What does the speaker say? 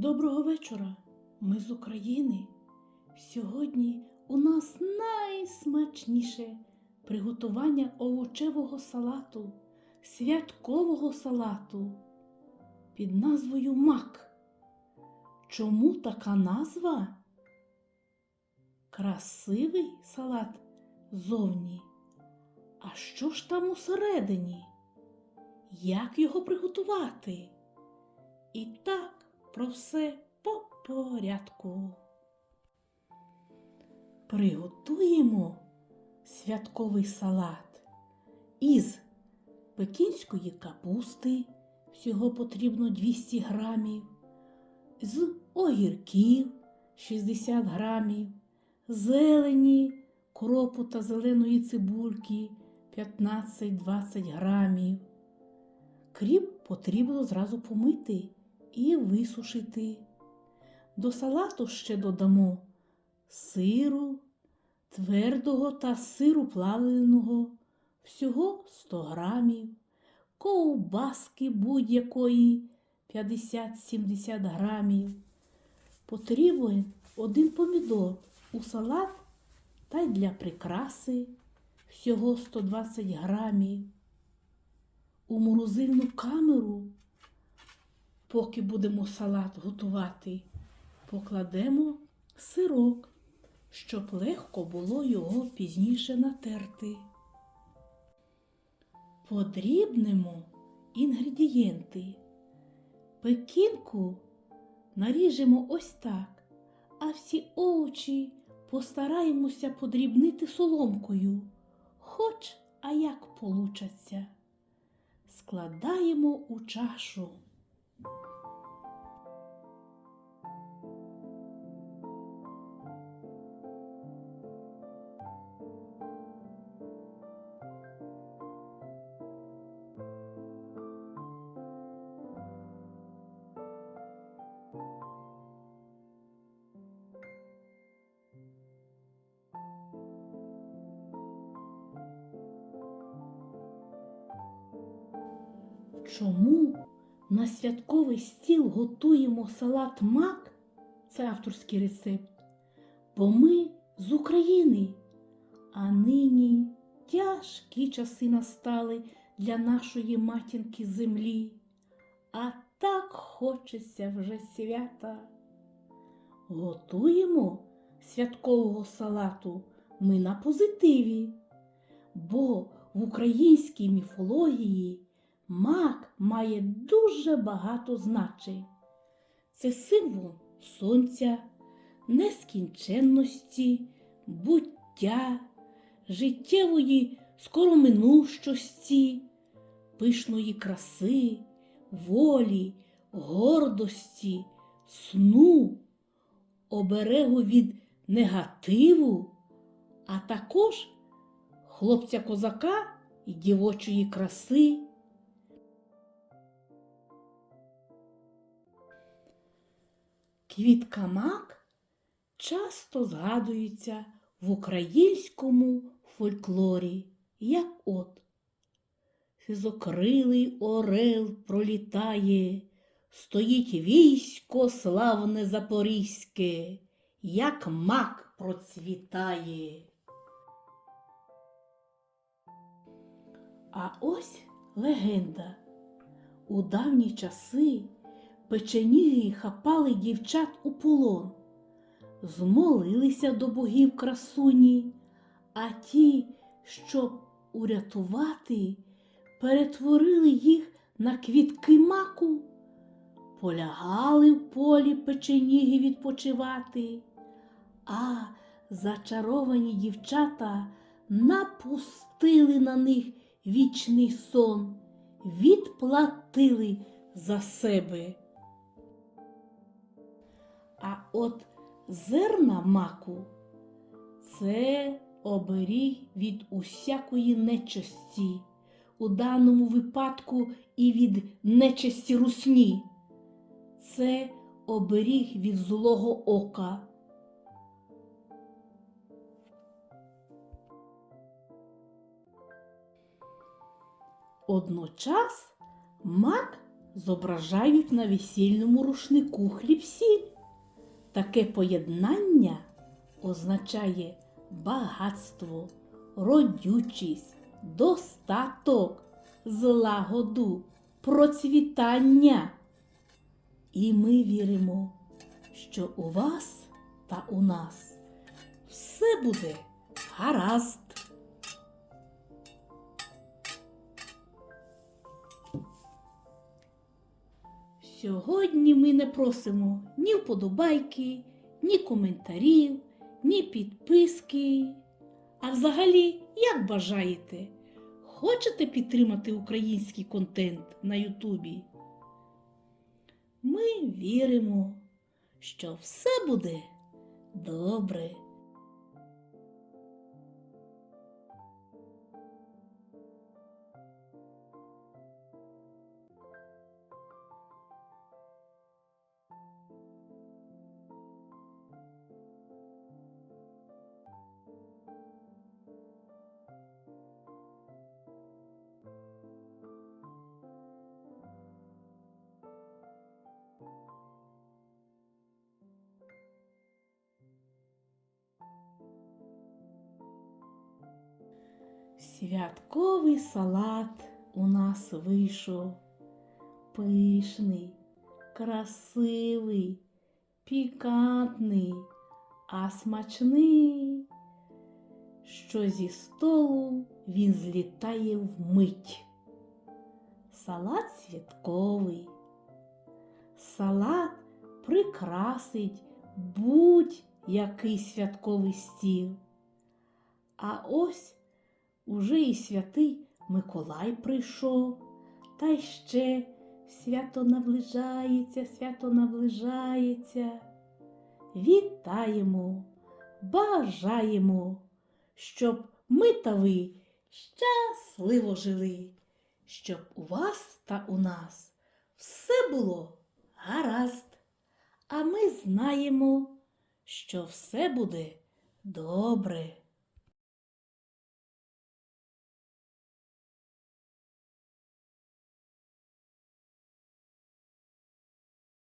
Доброго вечора, ми з України. Сьогодні у нас найсмачніше приготування овочевого салату, святкового салату під назвою Мак. Чому така назва? Красивий салат зовні. А що ж там усередині? Як його приготувати? І так про все по порядку. Приготуємо святковий салат із пекінської капусти, всього потрібно 200 грамів, з огірків 60 грамів, зелені, кропу та зеленої цибульки 15-20 грамів. Кріп потрібно зразу помити і висушити. До салату ще додамо сиру, твердого та сиру плавленого, всього 100 грамів, ковбаски будь-якої 50-70 грамів. Потрібен один помідор у салат та й для прикраси всього 120 грамів. У морозильну камеру Поки будемо салат готувати, покладемо сирок, щоб легко було його пізніше натерти. Подрібнемо інгредієнти. Пекінку наріжемо ось так, а всі овочі постараємося подрібнити соломкою, хоч а як получаться. Складаємо у чашу. Чому на святковий стіл готуємо салат мак? Це авторський рецепт. Бо ми з України, а нині тяжкі часи настали для нашої матінки землі. А так хочеться вже свята. Готуємо святкового салату ми на позитиві, бо в українській міфології Мак має дуже багато значень. Це символ сонця, нескінченності, буття, життєвої скороминущості, пишної краси, волі, гордості, сну, оберегу від негативу, а також хлопця козака і дівочої краси. Квітка мак часто згадується в українському фольклорі, як от. Сизокрилий орел пролітає, стоїть військо славне запорізьке, як мак процвітає. А ось легенда. У давні часи печеніги хапали дівчат у полон, змолилися до богів красуні, а ті, щоб урятувати, перетворили їх на квітки маку, полягали в полі печеніги відпочивати, а зачаровані дівчата напустили на них вічний сон, відплатили за себе. А от зерна маку це оберіг від усякої нечисті, у даному випадку і від нечисті русні. Це оберіг від злого ока. Одночас мак зображають на весільному рушнику хліб-сіль. Таке поєднання означає багатство, родючість, достаток, злагоду, процвітання. І ми віримо, що у вас та у нас все буде гаразд. Сьогодні ми не просимо ні вподобайки, ні коментарів, ні підписки. А взагалі, як бажаєте, хочете підтримати український контент на Ютубі? Ми віримо, що все буде добре. Святковий салат у нас вийшов. Пишний, красивий, пікантний, а смачний, що зі столу він злітає вмить. Салат святковий. Салат прикрасить будь-який святковий стіл. А ось Уже і святий Миколай прийшов, та й ще свято наближається, свято наближається. Вітаємо, бажаємо, щоб ми та ви щасливо жили, щоб у вас та у нас все було гаразд, а ми знаємо, що все буде добре.